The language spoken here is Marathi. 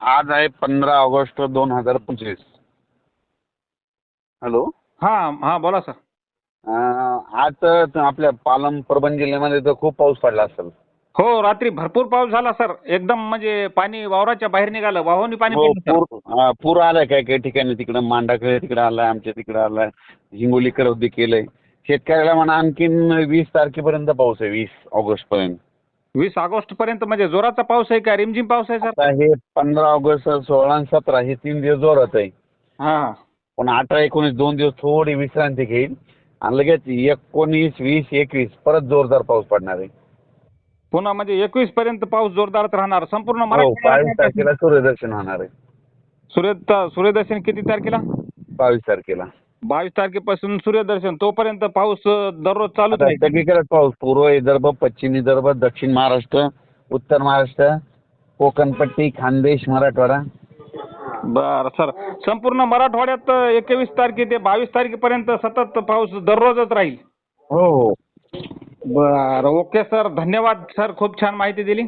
आज आहे पंधरा ऑगस्ट दोन हजार पंचवीस. हॅलो? हा हा बोला सर. अं, आज तर आपल्या पालम परभणी जिल्ह्यामध्ये तर खूप पाऊस पडला असेल. हो रात्री भरपूर पाऊस झाला सर. एकदम म्हणजे पाणी वावराच्या बाहेर निघालं. वाहून पाणी हो पडलं, सर. पूर हा, पूर आलाय काही काही ठिकाणी. तिकडं मांडाकडे तिकडे आलाय आमच्या तिकडे आलाय. हिंगोलीकडे उद्योग केलंय. शेतकऱ्याला म्हणा आणखीन वीस तारखेपर्यंत पाऊस आहे वीस ऑगस्ट पर्यंत वीस ऑगस्ट पर्यंत म्हणजे जोराचा पाऊस आहे का? रिमझिम पाऊस आहे सर? आता हे पंधरा ऑगस्ट सोळा आणि सतरा हे तीन दिवस जोरात आहे. हा. पण अठरा एकोणीस दोन दिवस थोडी विश्रांती घेईल आणि लगेच एकोणीस वीस एकवीस परत जोरदार पाऊस पडणार आहे. पुन्हा म्हणजे एकवीस पर्यंत पाऊस जोरदारच राहणार. संपूर्ण हो बावीस तारखेला सूर्यदर्शन होणार आहे. सूर्य सूर्यदर्शन किती तारखेला? बावीस तारखेला. बावीस तारखेपासून सूर्यदर्शन तोपर्यंत पाऊस दररोज चालूच आता राहील. सगळीकडे पाऊस पूर्व विदर्भ पश्चिम विदर्भ दक्षिण महाराष्ट्र उत्तर महाराष्ट्र कोकणपट्टी खानदेश मराठवाडा. बरं सर. संपूर्ण मराठवाड्यात एकवीस तारखे ते बावीस तारखेपर्यंत सतत पाऊस दररोजच राहील. हो हो. बरं ओके सर. धन्यवाद सर. खूप छान माहिती दिली.